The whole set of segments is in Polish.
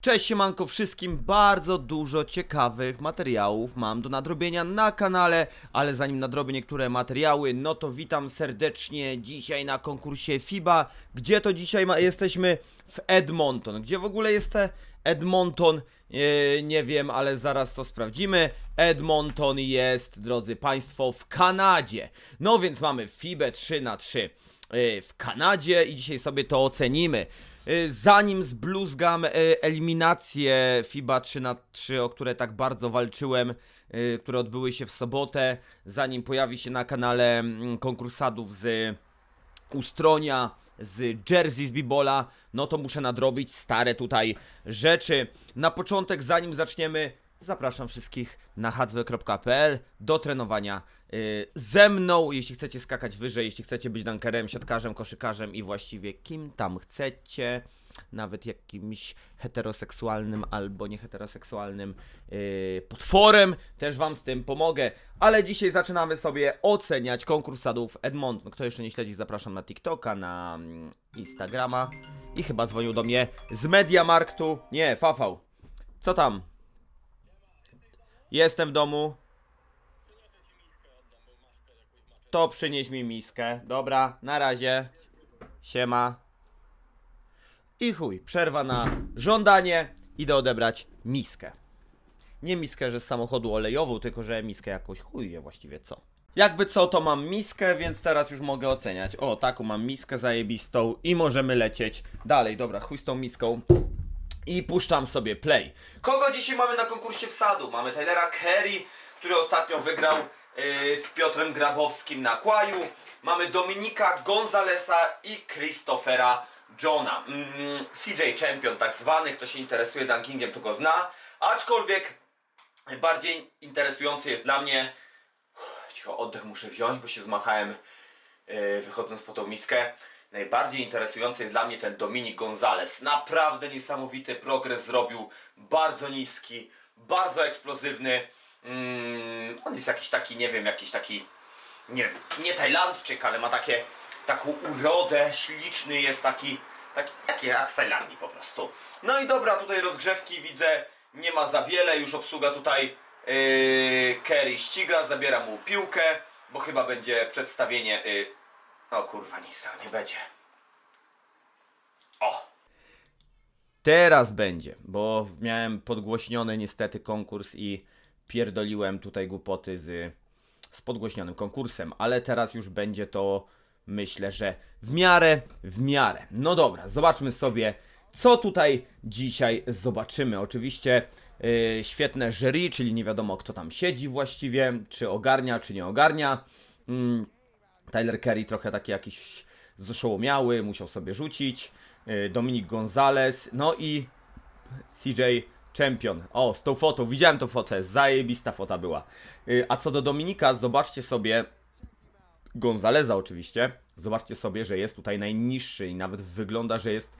Cześć siemanko wszystkim, bardzo dużo ciekawych materiałów mam do nadrobienia na kanale, ale zanim nadrobię niektóre materiały, no to witam serdecznie dzisiaj na konkursie FIBA. Gdzie to dzisiaj jesteśmy? W Edmonton. Gdzie w ogóle jest Edmonton? Eee, nie wiem, ale zaraz to sprawdzimy. Edmonton jest, drodzy Państwo, w Kanadzie. No więc mamy FIBę 3 na 3 e, w Kanadzie i dzisiaj sobie to ocenimy. Y, Zanim zbluzgam y, eliminacje FIBA 3 na 3 o które tak bardzo walczyłem, y, które odbyły się w sobotę, zanim pojawi się na kanale mm, konkursadów z Ustronia, z Jersey z Bibola, no to muszę nadrobić stare tutaj rzeczy. Na początek, zanim zaczniemy, zapraszam wszystkich na hadzwe.pl do trenowania y, ze mną. Jeśli chcecie skakać wyżej, jeśli chcecie być dunkerem, siatkarzem, koszykarzem i właściwie kim tam chcecie, nawet jakimś heteroseksualnym albo nieheteroseksualnym yy, potworem, też wam z tym pomogę. Ale dzisiaj zaczynamy sobie oceniać konkursadów Edmonton. Kto jeszcze nie śledzi, zapraszam na TikToka, na mm, Instagrama i chyba dzwonił do mnie z Mediamarktu. Nie, Fafał. Co tam? Jestem w domu. To przynieś mi miskę. Dobra, na razie. Siema. I chuj, przerwa na żądanie. Idę odebrać miskę. Nie miskę, że z samochodu olejową, tylko że miskę jakąś chuj wie właściwie co. Jakby co, to mam miskę, więc teraz już mogę oceniać. O, taką mam miskę zajebistą i możemy lecieć dalej. Dobra, chuj z tą miską. I puszczam sobie play. Kogo dzisiaj mamy na konkursie wsadu? Mamy Taylora Kerry, który ostatnio wygrał yy, z Piotrem Grabowskim na Kłaju. Mamy Dominika Gonzalesa i Christophera Johna. Mm, CJ Champion tak zwany, kto się interesuje dunkingiem to go zna. Aczkolwiek bardziej interesujący jest dla mnie... Cicho, oddech muszę wziąć, bo się zmachałem yy, wychodząc po tą miskę. Najbardziej interesujący jest dla mnie ten Dominik Gonzalez. Naprawdę niesamowity progres zrobił. Bardzo niski, bardzo eksplozywny. Mm, on jest jakiś taki, nie wiem, jakiś taki, nie wiem, nie Tajlandczyk, ale ma takie, taką urodę, śliczny jest taki, taki, taki jak z Tajlandii po prostu. No i dobra, tutaj rozgrzewki widzę, nie ma za wiele, już obsługa tutaj yy, Kerry ściga, zabiera mu piłkę, bo chyba będzie przedstawienie, yy, o kurwa, nic nie będzie. O! Teraz będzie, bo miałem podgłośniony niestety konkurs i pierdoliłem tutaj głupoty z, z podgłośnionym konkursem, ale teraz już będzie to myślę, że w miarę, w miarę. No dobra, zobaczmy sobie, co tutaj dzisiaj zobaczymy. Oczywiście yy, świetne jury, czyli nie wiadomo kto tam siedzi właściwie, czy ogarnia, czy nie ogarnia. Mm, Tyler Kerry trochę taki jakiś zoszołomiały, musiał sobie rzucić. Yy, Dominik Gonzalez, no i CJ Champion. O, z tą fotą, widziałem tą fotę, zajebista fota była. Yy, A co do Dominika, zobaczcie sobie, Gonzaleza oczywiście, zobaczcie sobie, że jest tutaj najniższy i nawet wygląda, że jest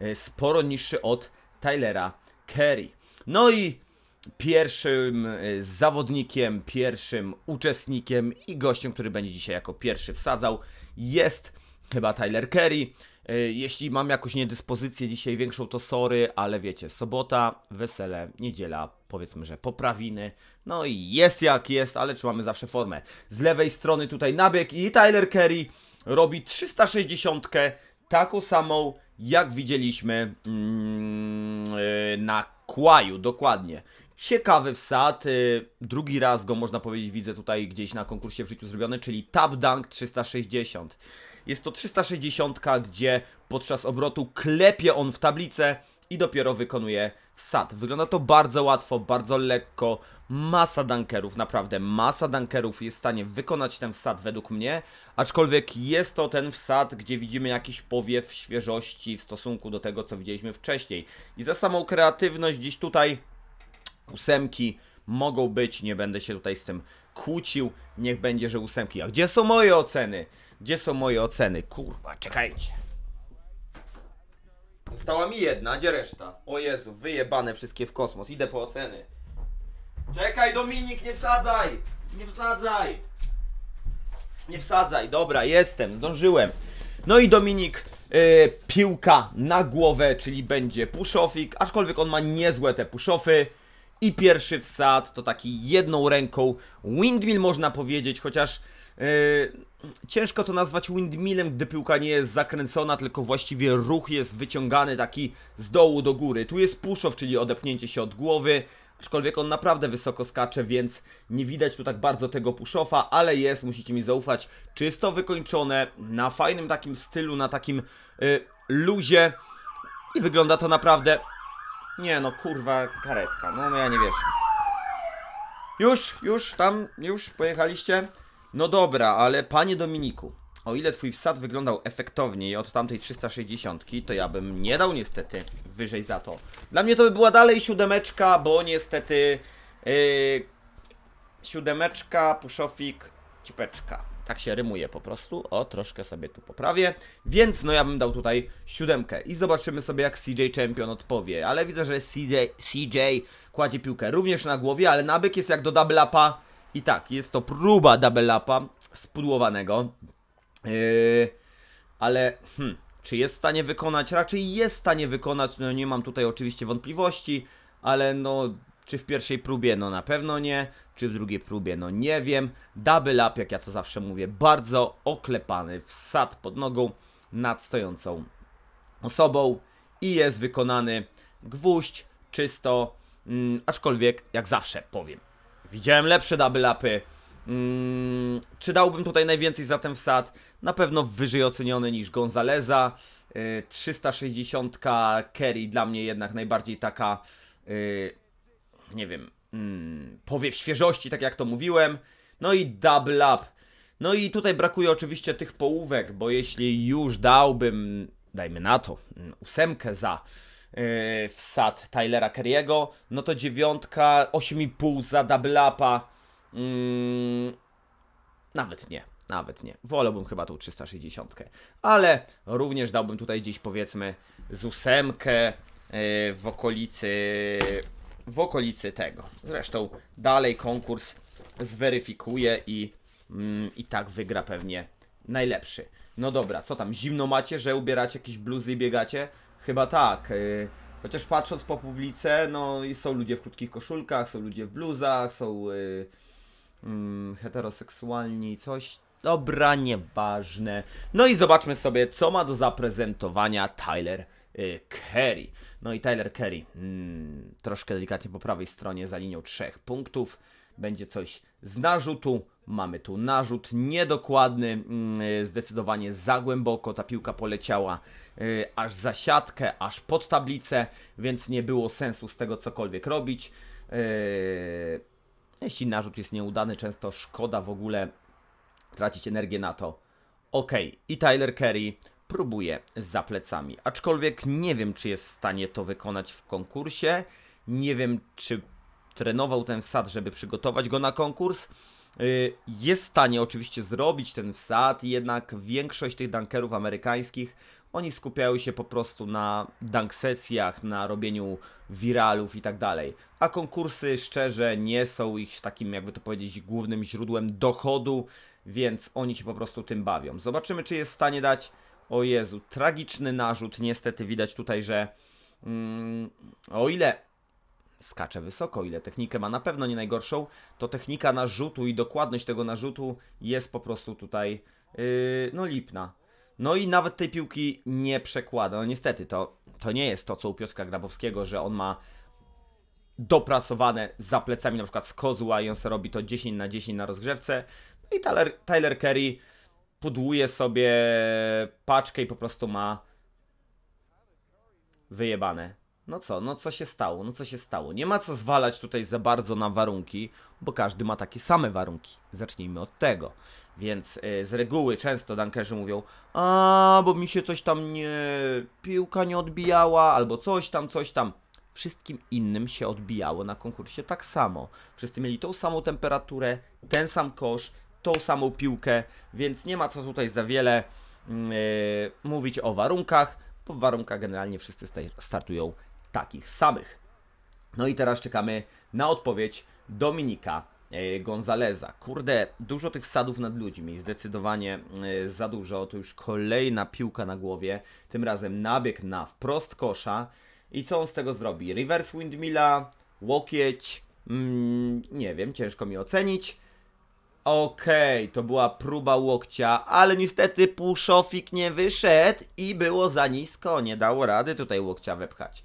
yy, sporo niższy od Tylera Kerry. No i pierwszym y, zawodnikiem, pierwszym uczestnikiem i gościem, który będzie dzisiaj jako pierwszy wsadzał, jest chyba Tyler Kerry. Y, Jeśli mam jakąś niedyspozycję dzisiaj większą, to sorry, ale wiecie, sobota, wesele, niedziela, powiedzmy, że poprawiny. No i jest jak jest, ale trzymamy zawsze formę. Z lewej strony tutaj nabieg i Tyler Kerry robi 360, taką samą jak widzieliśmy mm, y, na Kłaju, dokładnie. Ciekawy wsad, y, drugi raz go można powiedzieć widzę tutaj gdzieś na konkursie w życiu zrobiony, czyli Tap Dunk 360. Jest to 360, gdzie podczas obrotu klepie on w tablicę i dopiero wykonuje wsad. Wygląda to bardzo łatwo, bardzo lekko. Masa dunkerów, naprawdę masa dunkerów jest w stanie wykonać ten wsad według mnie, aczkolwiek jest to ten wsad, gdzie widzimy jakiś powiew świeżości w stosunku do tego, co widzieliśmy wcześniej. I za samą kreatywność gdzieś tutaj ósemki mogą być, nie będę się tutaj z tym kłócił, niech będzie, że ósemki. A gdzie są moje oceny? Gdzie są moje oceny? Kurwa, czekajcie. Została mi jedna, gdzie reszta? O Jezu, wyjebane wszystkie w kosmos, idę po oceny. Czekaj Dominik, nie wsadzaj! Nie wsadzaj! Nie wsadzaj, dobra, jestem, zdążyłem. No i Dominik Yy, piłka na głowę, czyli będzie puszofik, aczkolwiek on ma niezłe te puszofy. I pierwszy wsad to taki jedną ręką windmill można powiedzieć, chociaż yy, ciężko to nazwać windmillem, gdy piłka nie jest zakręcona, tylko właściwie ruch jest wyciągany taki z dołu do góry. Tu jest push-off, czyli odepchnięcie się od głowy, aczkolwiek on naprawdę wysoko skacze, więc nie widać tu tak bardzo tego push-offa, ale jest, musicie mi zaufać, czysto wykończone, na fajnym takim stylu, na takim yy, luzie i wygląda to naprawdę nie no, kurwa, karetka. No, no ja nie wiesz. Już, już, tam, już pojechaliście? No dobra, ale panie Dominiku, o ile twój wsad wyglądał efektowniej od tamtej 360, to ja bym nie dał niestety wyżej za to. Dla mnie to by była dalej siódemeczka, bo niestety yy, siódemeczka, puszofik, cipeczka. Tak się rymuje po prostu. O, troszkę sobie tu poprawię. Więc no ja bym dał tutaj siódemkę. I zobaczymy sobie jak CJ Champion odpowie. Ale widzę, że CJ, CJ kładzie piłkę również na głowie, ale nabyk jest jak do double upa. I tak, jest to próba double upa spudłowanego. Yy, ale hmm, czy jest w stanie wykonać? Raczej jest w stanie wykonać. No nie mam tutaj oczywiście wątpliwości, ale no czy w pierwszej próbie? No na pewno nie. Czy w drugiej próbie? No nie wiem. Double up, jak ja to zawsze mówię, bardzo oklepany wsad pod nogą nad stojącą osobą i jest wykonany gwóźdź czysto, mm, aczkolwiek jak zawsze powiem, widziałem lepsze double upy. Mm, czy dałbym tutaj najwięcej za ten wsad? Na pewno wyżej oceniony niż Gonzaleza. Y, 360 carry dla mnie jednak najbardziej taka y, nie wiem, mm, powiew świeżości, tak jak to mówiłem. No i double up. No i tutaj brakuje oczywiście tych połówek, bo jeśli już dałbym, dajmy na to, mm, ósemkę za yy, wsad Tylera Kerry'ego, no to dziewiątka, 8,5 za double upa. Mm, nawet nie, nawet nie. Wolałbym chyba tą 360. Ale również dałbym tutaj gdzieś powiedzmy z ósemkę yy, w okolicy w okolicy tego. Zresztą dalej konkurs zweryfikuje i, mm, i tak wygra pewnie najlepszy. No dobra, co tam, zimno macie, że ubieracie jakieś bluzy i biegacie? Chyba tak. Yy, chociaż patrząc po publice, no i są ludzie w krótkich koszulkach, są ludzie w bluzach, są yy, mm, heteroseksualni, coś. Dobra, nieważne. No i zobaczmy sobie, co ma do zaprezentowania Tyler Kerry. No i Tyler Kerry mm, troszkę delikatnie po prawej stronie za linią trzech punktów. Będzie coś z narzutu. Mamy tu narzut niedokładny, mm, y, zdecydowanie za głęboko. Ta piłka poleciała y, aż za siatkę, aż pod tablicę, więc nie było sensu z tego cokolwiek robić. Y, jeśli narzut jest nieudany, często szkoda w ogóle tracić energię na to. Ok, i Tyler Kerry próbuje za plecami. Aczkolwiek nie wiem, czy jest w stanie to wykonać w konkursie. Nie wiem, czy trenował ten wsad, żeby przygotować go na konkurs. Y, Jest w stanie oczywiście zrobić ten wsad, jednak większość tych dunkerów amerykańskich oni skupiają się po prostu na dunk sesjach, na robieniu wiralów i tak dalej. A konkursy szczerze nie są ich takim, jakby to powiedzieć, głównym źródłem dochodu, więc oni się po prostu tym bawią. Zobaczymy, czy jest w stanie dać. O Jezu, tragiczny narzut. Niestety widać tutaj, że mm, o ile skacze wysoko, o ile technikę ma na pewno nie najgorszą, to technika narzutu i dokładność tego narzutu jest po prostu tutaj yy, no lipna. No i nawet tej piłki nie przekłada. No niestety, to, to nie jest to, co u Piotra Grabowskiego, że on ma dopracowane za plecami na przykład z kozła i on sobie robi to 10 na 10 na rozgrzewce. No i Tyler, Tyler Kerry pudłuje sobie paczkę i po prostu ma wyjebane. No co, no co się stało, no co się stało. Nie ma co zwalać tutaj za bardzo na warunki, bo każdy ma takie same warunki. Zacznijmy od tego. Więc y, z reguły często dankerzy mówią, a bo mi się coś tam nie, piłka nie odbijała, albo coś tam, coś tam. Wszystkim innym się odbijało na konkursie tak samo. Wszyscy mieli tą samą temperaturę, ten sam kosz, tą samą piłkę, więc nie ma co tutaj za wiele mm, y, mówić o warunkach, bo w warunkach generalnie wszyscy sta- startują takich samych. No i teraz czekamy na odpowiedź Dominika e, Gonzaleza. Kurde, dużo tych wsadów nad ludźmi, zdecydowanie e, za dużo. To już kolejna piłka na głowie, tym razem nabieg na wprost kosza. I co on z tego zrobi? Reverse windmilla, łokieć, mm, nie wiem, ciężko mi ocenić. Okej, to była próba łokcia, ale niestety puszofik nie wyszedł i było za nisko. Nie dało rady tutaj łokcia wepchać.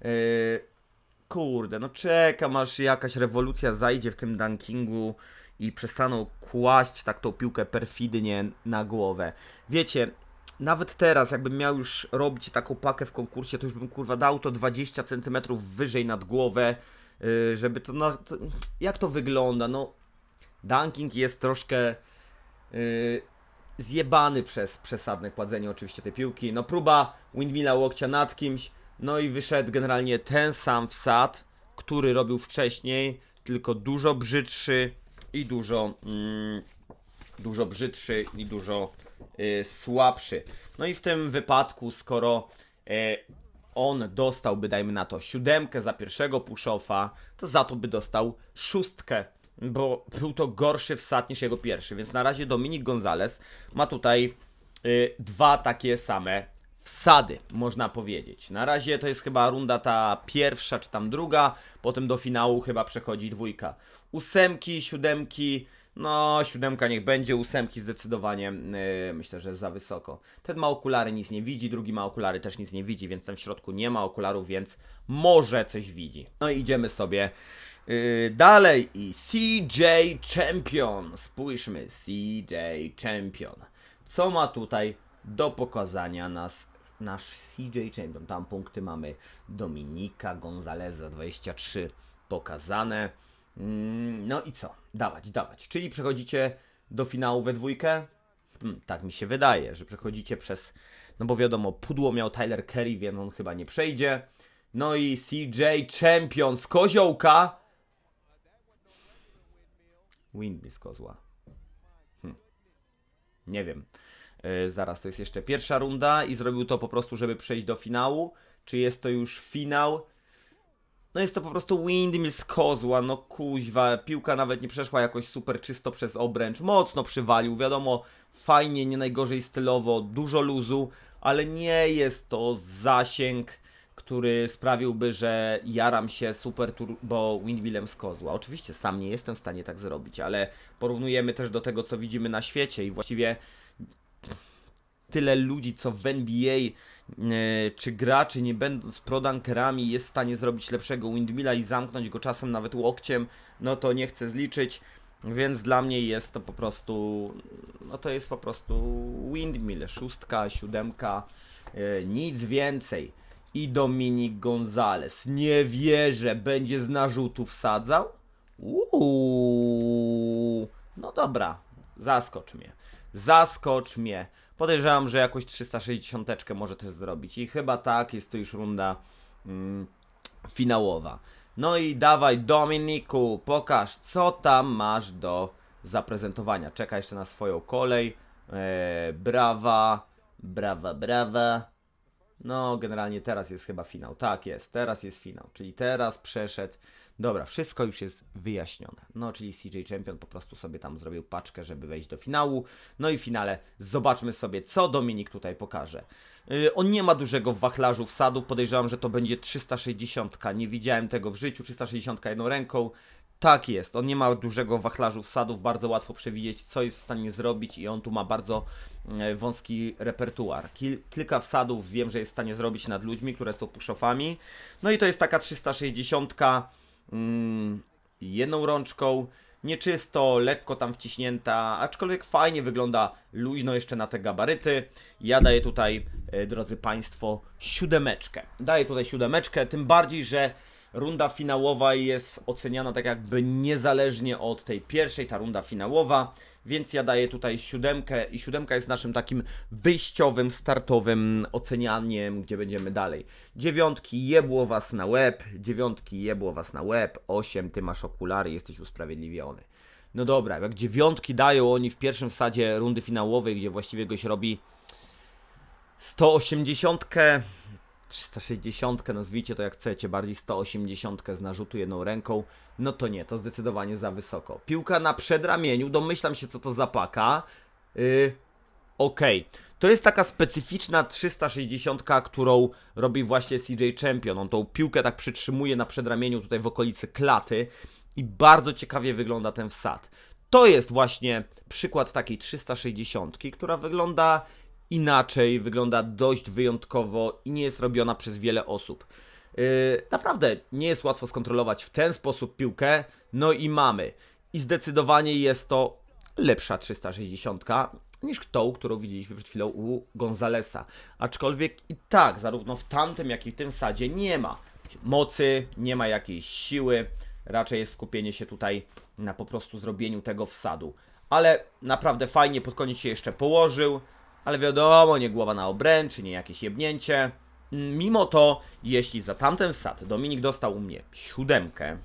Yy, kurde, no czekam aż jakaś rewolucja zajdzie w tym dunkingu i przestaną kłaść tak tą piłkę perfidnie na głowę. Wiecie, nawet teraz, jakbym miał już robić taką pakę w konkursie, to już bym kurwa dał to 20 cm wyżej nad głowę, yy, żeby to, no, to. Jak to wygląda? No, Dunking jest troszkę yy, zjebany przez przesadne kładzenie oczywiście tej piłki. No próba windmilla łokcia nad kimś, no i wyszedł generalnie ten sam wsad, który robił wcześniej, tylko dużo brzydszy i dużo, mm, dużo brzydszy i dużo y, słabszy. No i w tym wypadku, skoro e, on dostałby, dajmy na to, siódemkę za pierwszego push-offa, to za to by dostał szóstkę, bo był to gorszy wsad niż jego pierwszy, więc na razie Dominik Gonzalez ma tutaj y, dwa takie same wsady, można powiedzieć. Na razie to jest chyba runda ta pierwsza, czy tam druga, potem do finału chyba przechodzi dwójka. Ósemki, siódemki, no siódemka niech będzie, ósemki zdecydowanie yy, myślę, że za wysoko. Ten ma okulary, nic nie widzi, drugi ma okulary, też nic nie widzi, więc ten w środku nie ma okularów, więc może coś widzi. No i idziemy sobie yy, dalej i CJ Champion, spójrzmy, CJ Champion. Co ma tutaj do pokazania nas nasz CJ Champion. Tam punkty mamy Dominika Gonzaleza 23 pokazane. Mm, No i co? Dawać, dawać. Czyli przechodzicie do finału we dwójkę? Hmm, tak mi się wydaje, że przechodzicie przez. No bo wiadomo, pudło miał Tyler Kerry, więc on chyba nie przejdzie. No i CJ Champion z koziołka. Windmill z kozła. Nie wiem. Yy, zaraz, to jest jeszcze pierwsza runda i zrobił to po prostu, żeby przejść do finału. Czy jest to już finał? No jest to po prostu windmill z kozła, no kuźwa, piłka nawet nie przeszła jakoś super czysto przez obręcz, mocno przywalił, wiadomo, fajnie, nie najgorzej stylowo, dużo luzu, ale nie jest to zasięg, który sprawiłby, że jaram się super turbo windmillem z kozła. Oczywiście sam nie jestem w stanie tak zrobić, ale porównujemy też do tego, co widzimy na świecie i właściwie tyle ludzi, co w NBA e, czy graczy, nie będąc prodankerami, jest w stanie zrobić lepszego windmilla i zamknąć go czasem nawet łokciem, no to nie chcę zliczyć. Więc dla mnie jest to po prostu, no to jest po prostu windmill, szóstka, siódemka, e, nic więcej. I Dominik Gonzalez, nie wierzę, będzie z narzutu wsadzał? Uuu, no dobra, zaskocz mnie. Zaskocz mnie. Podejrzewam, że jakoś 360 może też zrobić. I chyba tak, jest to już runda mm, finałowa. No i dawaj Dominiku, pokaż co tam masz do zaprezentowania. Czeka jeszcze na swoją kolej. Eee, brawa, brawa, brawa. No, generalnie teraz jest chyba finał. Tak jest, teraz jest finał. Czyli teraz przeszedł. Dobra, wszystko już jest wyjaśnione. No, czyli CJ Champion po prostu sobie tam zrobił paczkę, żeby wejść do finału. No i w finale zobaczmy sobie, co Dominik tutaj pokaże. Yy, on nie ma dużego wachlarzu wsadu. Podejrzewam, że to będzie 360. Nie widziałem tego w życiu. 360 jedną ręką. Tak jest, on nie ma dużego wachlarzu wsadów, bardzo łatwo przewidzieć, co jest w stanie zrobić i on tu ma bardzo e, wąski repertuar. Kil, kilka wsadów wiem, że jest w stanie zrobić nad ludźmi, które są push-offami. No i to jest taka 360 mm, jedną rączką, nieczysto, lekko tam wciśnięta, aczkolwiek fajnie wygląda luźno jeszcze na te gabaryty. Ja daję tutaj, e, drodzy Państwo, siódemeczkę. Daję tutaj siódemeczkę, tym bardziej, że runda finałowa jest oceniana tak jakby niezależnie od tej pierwszej, ta runda finałowa, więc ja daję tutaj siódemkę i siódemka jest naszym takim wyjściowym, startowym ocenianiem, gdzie będziemy dalej. Dziewiątki jebło was na łeb, dziewiątki jebło was na łeb, osiem, ty masz okulary, jesteś usprawiedliwiony. No dobra, jak dziewiątki dają oni w pierwszym wsadzie rundy finałowej, gdzie właściwie goś robi 180, 360, nazwijcie to jak chcecie, bardziej 180 z narzutu jedną ręką, no to nie, to zdecydowanie za wysoko. Piłka na przedramieniu, domyślam się co to za paka. Yy, Okej, to jest taka specyficzna 360, którą robi właśnie CJ Champion. On tą piłkę tak przytrzymuje na przedramieniu tutaj w okolicy klaty i bardzo ciekawie wygląda ten wsad. To jest właśnie przykład takiej 360, która wygląda inaczej, wygląda dość wyjątkowo i nie jest robiona przez wiele osób. Yy, naprawdę nie jest łatwo skontrolować w ten sposób piłkę, no i mamy. I zdecydowanie jest to lepsza 360 niż tą, którą widzieliśmy przed chwilą u Gonzalesa. Aczkolwiek i tak, zarówno w tamtym, jak i w tym sadzie nie ma mocy, nie ma jakiejś siły. Raczej jest skupienie się tutaj na po prostu zrobieniu tego wsadu. Ale naprawdę fajnie, pod koniec się jeszcze położył, ale wiadomo, nie głowa na obręczy, nie jakieś jebnięcie. Mimo to, jeśli za tamten wsad Dominik dostał u mnie siódemkę,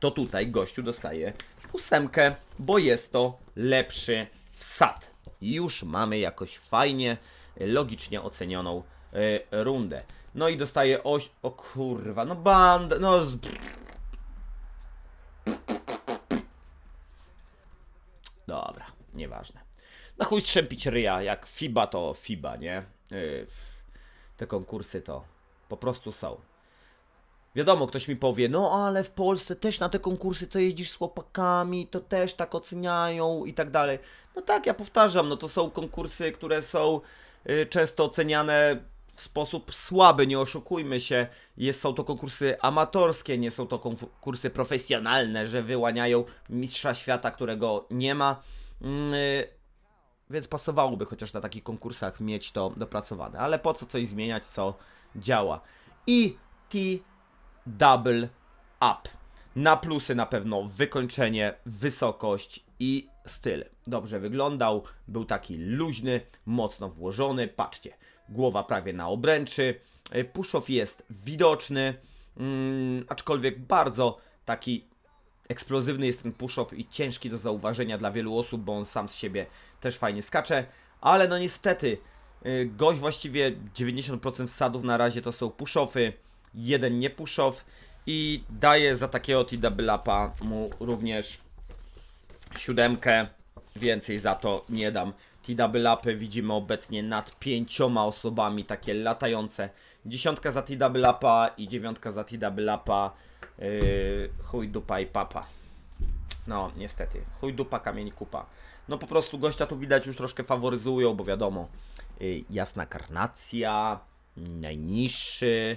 to tutaj gościu dostaje ósemkę, bo jest to lepszy wsad. I już mamy jakoś fajnie, logicznie ocenioną e, rundę. No i dostaje oś... O kurwa, no band... No... Dobra, nieważne. Na chuj strzępić ryja, jak FIBA to FIBA, nie? Yy, te konkursy to po prostu są. Wiadomo, ktoś mi powie, no ale w Polsce też na te konkursy to jeździsz z chłopakami, to też tak oceniają i tak dalej. No tak, ja powtarzam, no to są konkursy, które są y, często oceniane w sposób słaby, nie oszukujmy się. Jest, są to konkursy amatorskie, nie są to konkursy profesjonalne, że wyłaniają mistrza świata, którego nie ma. Mm, y, więc pasowałoby chociaż na takich konkursach mieć to dopracowane. Ale po co coś zmieniać, co działa. I T double up. Na plusy na pewno wykończenie, wysokość i styl. Dobrze wyglądał, był taki luźny, mocno włożony. Patrzcie, głowa prawie na obręczy. Push-off jest widoczny, mm, aczkolwiek bardzo taki eksplozywny jest ten push-up i ciężki do zauważenia dla wielu osób, bo on sam z siebie też fajnie skacze. Ale no niestety, y, gość właściwie 90% wsadów na razie to są push-offy, jeden nie push-off i daje za takiego T-double mu również siódemkę. Więcej za to nie dam. T-double widzimy obecnie nad pięcioma osobami, takie latające. Dziesiątka za T-double i dziewiątka za T-double. Yy, chuj, dupa i papa. No, niestety. Chuj, dupa, kamień, kupa. No po prostu gościa tu widać już troszkę faworyzują, bo wiadomo, yy, jasna karnacja, najniższy.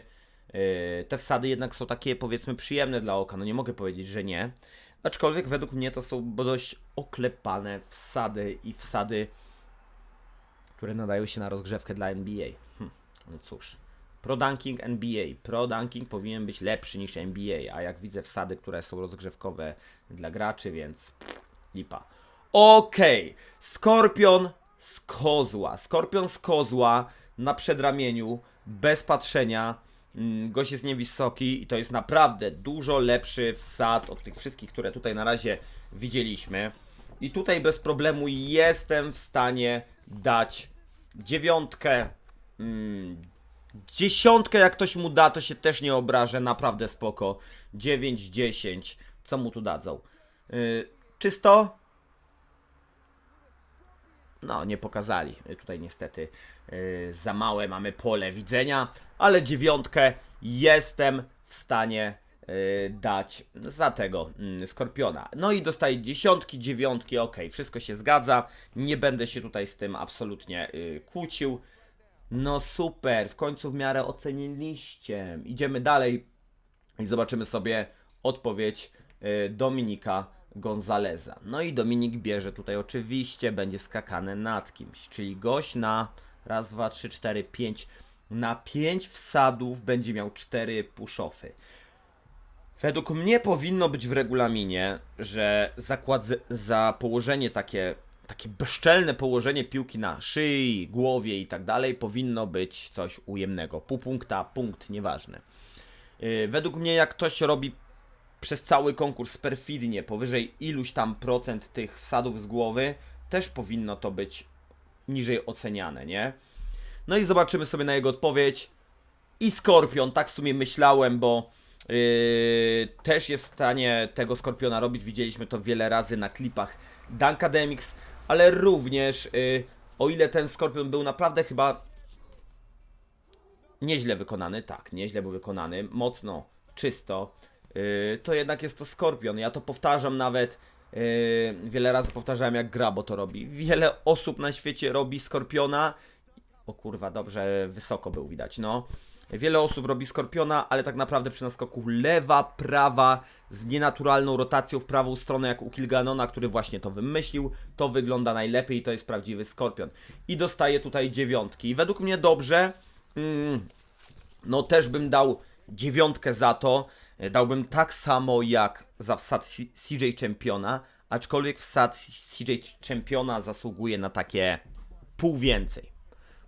Yy, te wsady jednak są takie powiedzmy przyjemne dla oka, no nie mogę powiedzieć, że nie. Aczkolwiek według mnie to są dość oklepane wsady i wsady, które nadają się na rozgrzewkę dla NBA. Hm, no cóż. Pro Dunking NBA. Pro Dunking powinien być lepszy niż NBA, a jak widzę wsady, które są rozgrzewkowe dla graczy, więc pff, lipa. Okej, Skorpion z kozła. Skorpion z kozła na przedramieniu, bez patrzenia. Mm, Gość jest niewysoki i to jest naprawdę dużo lepszy wsad od tych wszystkich, które tutaj na razie widzieliśmy. I tutaj bez problemu jestem w stanie dać dziewiątkę, mm, dziesiątkę jak ktoś mu da, to się też nie obrażę, naprawdę spoko. 9, 10, co mu tu dadzą? Yy, czysto? No, nie pokazali. Tutaj niestety yy, za małe mamy pole widzenia, ale dziewiątkę jestem w stanie yy, dać za tego mm, skorpiona. No i dostaję dziesiątki, dziewiątki, ok, wszystko się zgadza. Nie będę się tutaj z tym absolutnie yy, kłócił. No super, w końcu w miarę oceniliście. Idziemy dalej i zobaczymy sobie odpowiedź y, Dominika Gonzaleza. No i Dominik bierze tutaj oczywiście, będzie skakane nad kimś, czyli gość na raz, dwa, trzy, cztery, pięć, na pięć wsadów będzie miał cztery push-offy. Według mnie powinno być w regulaminie, że zakład za położenie takie, takie bezczelne położenie piłki na szyi, głowie i tak dalej powinno być coś ujemnego. Pół punkta, punkt, nieważne. Yy, Według mnie jak ktoś robi przez cały konkurs perfidnie powyżej iluś tam procent tych wsadów z głowy, też powinno to być niżej oceniane, nie? No i zobaczymy sobie na jego odpowiedź. i Skorpion, tak w sumie myślałem, bo yy, też jest w stanie tego Skorpiona robić, widzieliśmy to wiele razy na klipach Dunkademix, ale również, yy, o ile ten Skorpion był naprawdę chyba nieźle wykonany, tak, nieźle był wykonany, mocno, czysto, yy, to jednak jest to Skorpion. Ja to powtarzam nawet, yy, wiele razy powtarzałem jak Grabo to robi. Wiele osób na świecie robi Skorpiona. O kurwa, dobrze, wysoko był widać, no. Wiele osób robi Skorpiona, ale tak naprawdę przy naskoku lewa, prawa, z nienaturalną rotacją w prawą stronę, jak u Kilganona, który właśnie to wymyślił. To wygląda najlepiej, to jest prawdziwy Skorpion. I dostaje tutaj dziewiątki. I według mnie dobrze. Mm, no też bym dał dziewiątkę za to. Dałbym tak samo jak za wsad CJ Championa, aczkolwiek wsad CJ Championa zasługuje na takie pół więcej.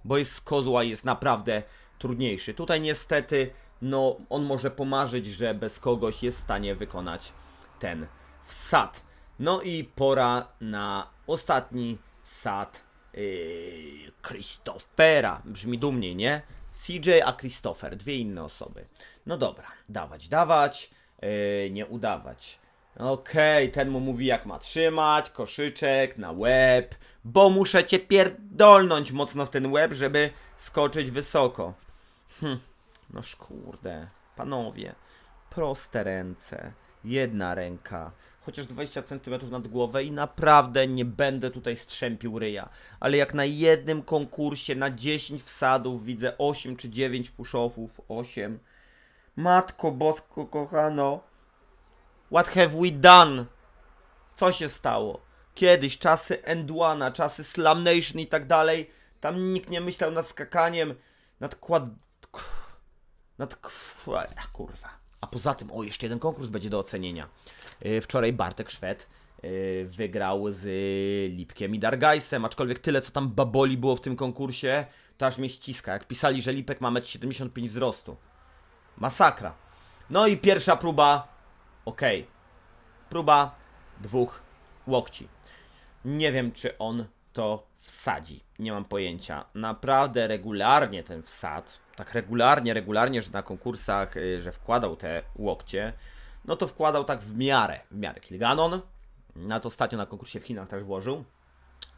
Bo jest z kozła jest naprawdę trudniejszy. Tutaj niestety, no on może pomarzyć, że bez kogoś jest w stanie wykonać ten wsad. No i pora na ostatni wsad yy, Christophera. Brzmi dumniej, nie? CJ a Christopher, dwie inne osoby. No dobra, dawać, dawać, yy, nie udawać. Okej, ten mu mówi jak ma trzymać, koszyczek na łeb, bo muszę cię pierdolnąć mocno w ten łeb, żeby skoczyć wysoko. Hm, no kurde, panowie, proste ręce, jedna ręka, chociaż 20 cm nad głowę i naprawdę nie będę tutaj strzępił ryja. Ale jak na jednym konkursie na 10 wsadów widzę 8 czy 9 push-offów, 8. Matko bosko kochano, what have we done? Co się stało? Kiedyś czasy Endwana, czasy Slam Nation i tak dalej, tam nikt nie myślał nad skakaniem, nad kład... nad... k- Ach, kurwa. A poza tym, o, jeszcze jeden konkurs będzie do ocenienia. Yy, Wczoraj Bartek Szwed yy, wygrał z Lipkiem i Dargajsem, aczkolwiek tyle, co tam baboli było w tym konkursie, to aż mnie ściska. Jak pisali, że Lipek ma 1,75 m wzrostu. Masakra. No i pierwsza próba, okej. Próba dwóch łokci. Nie wiem, czy on to wsadzi. Nie mam pojęcia. Naprawdę regularnie ten wsad, tak regularnie, regularnie, że na konkursach, y, że wkładał te łokcie, no to wkładał tak w miarę, w miarę. Kilganon, na to ostatnio na konkursie w Chinach też włożył.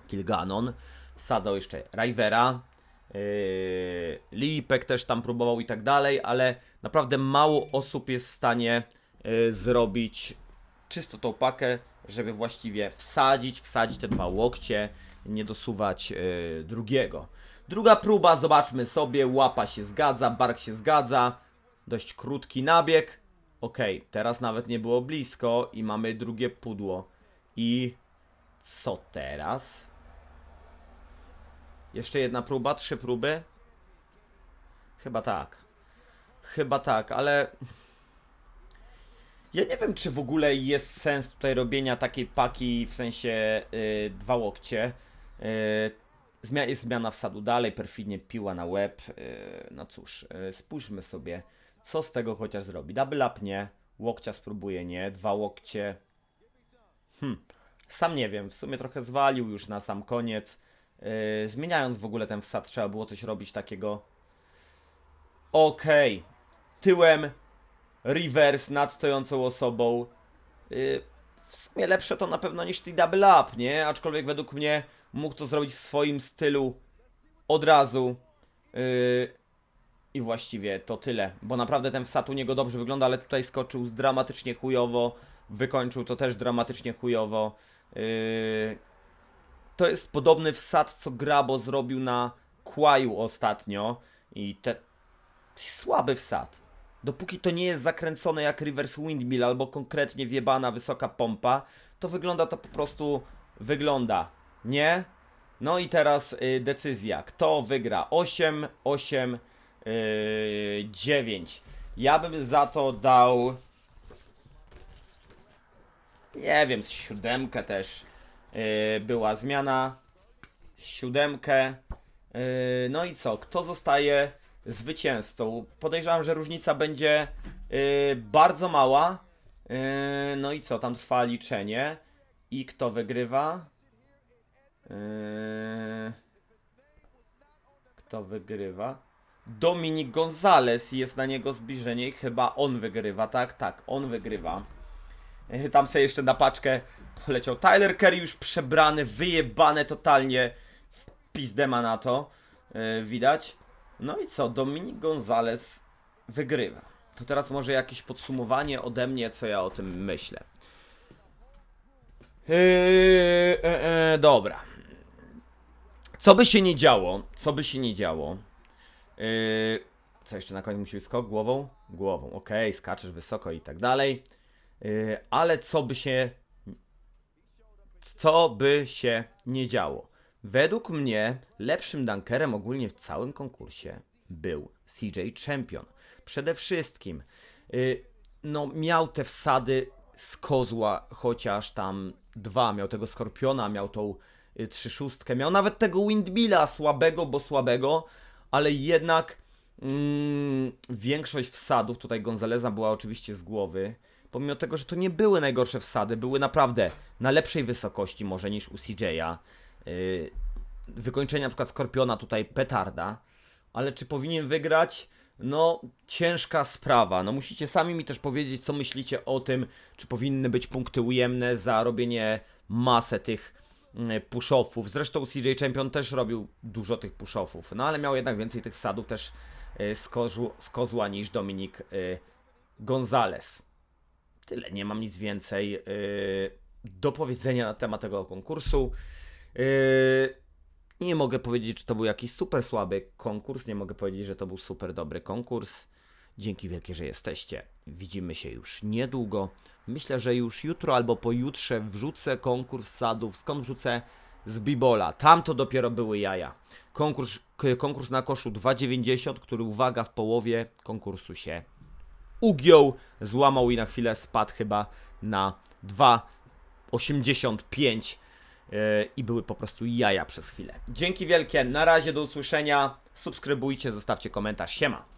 Kilganon, wsadzał jeszcze Rivera, yy, Lipek też tam próbował i tak dalej, ale naprawdę mało osób jest w stanie yy, zrobić czysto tą pakę, żeby właściwie wsadzić, wsadzić te dwa łokcie, nie dosuwać yy, drugiego. Druga próba, zobaczmy sobie, łapa się zgadza, bark się zgadza, dość krótki nabieg. Okej, teraz nawet nie było blisko i mamy drugie pudło. I co teraz? Jeszcze jedna próba, trzy próby? Chyba tak. Chyba tak, ale ja nie wiem, czy w ogóle jest sens tutaj robienia takiej paki, w sensie yy, dwa łokcie. Yy, zmia jest zmiana wsadu dalej, perfidnie piła na łeb. Yy, no cóż, yy, spójrzmy sobie, co z tego chociaż zrobi. Double up nie, łokcia spróbuje nie, dwa łokcie. Hmm, sam nie wiem, w sumie trochę zwalił już na sam koniec. Yy, zmieniając w ogóle ten wsad, trzeba było coś robić takiego. Okej, tyłem reverse nad stojącą osobą. W sumie lepsze to na pewno niż the double up, nie? Aczkolwiek według mnie mógł to zrobić w swoim stylu od razu. Yy, I właściwie to tyle, bo naprawdę ten wsad u niego dobrze wygląda, ale tutaj skoczył dramatycznie chujowo, wykończył to też dramatycznie chujowo. Yy, to jest podobny wsad, co Grabo zrobił na Kłaju ostatnio i te... słaby wsad. Dopóki to nie jest zakręcone jak reverse windmill albo konkretnie wjebana wysoka pompa, to wygląda to po prostu wygląda, nie? No i teraz y, decyzja. Kto wygra? 8, 8, yy, 9. Ja bym za to dał. Nie wiem, siódemkę też yy, była zmiana. Siódemkę. Yy, no i co? Kto zostaje zwycięzcą? Podejrzewam, że różnica będzie yy, bardzo mała. Yy, no i co? Tam trwa liczenie. I kto wygrywa? Yy, Kto wygrywa? Dominik Gonzalez jest na niego zbliżenie i chyba on wygrywa, tak? Tak, on wygrywa. E, Tam sobie jeszcze na paczkę poleciał Tyler Kerry już przebrany, wyjebane totalnie w pizdę ma na to, e, widać. No i co, Dominik Gonzalez wygrywa. To teraz może jakieś podsumowanie ode mnie, co ja o tym myślę. Yy, e, e, dobra. Co by się nie działo, co by się nie działo. Yy, co jeszcze na koniec musi być skok głową? Głową, okej, skaczesz wysoko i tak dalej. Yy, ale co by się. Co by się nie działo? Według mnie lepszym dunkerem ogólnie w całym konkursie był CJ Champion. Przede wszystkim, yy, no miał te wsady z kozła, chociaż tam dwa. Miał tego Skorpiona, miał tą trzy szóstkę, miał nawet tego Windmilla słabego, bo słabego, ale jednak mm, większość wsadów tutaj Gonzaleza była oczywiście z głowy. Pomimo tego, że to nie były najgorsze wsady, były naprawdę na lepszej wysokości może niż u CJ'a. Yy, wykończenie na przykład Skorpiona tutaj petarda, ale czy powinien wygrać? No, ciężka sprawa. No, musicie sami mi też powiedzieć, co myślicie o tym, czy powinny być punkty ujemne za robienie masę tych push-offów. Zresztą CJ Champion też robił dużo tych push-offów, no ale miał jednak więcej tych wsadów też y, z, kozłu, z kozła niż Dominik y, Gonzalez. Tyle, nie mam nic więcej y, do powiedzenia na temat tego konkursu. Nie mogę powiedzieć, czy to był jakiś super słaby konkurs, nie mogę powiedzieć, że to był super dobry konkurs. Dzięki wielkie, że jesteście. Widzimy się już niedługo. Myślę, że już jutro albo pojutrze wrzucę konkurs sadów. Skąd wrzucę? Z Bibola. Tam to dopiero były jaja. Konkurs, konkurs na koszu 2,90, który uwaga w połowie konkursu się ugiął, złamał i na chwilę spadł chyba na 2,85 yy, i były po prostu jaja przez chwilę. Dzięki wielkie, na razie, do usłyszenia. Subskrybujcie, zostawcie komentarz. Siema.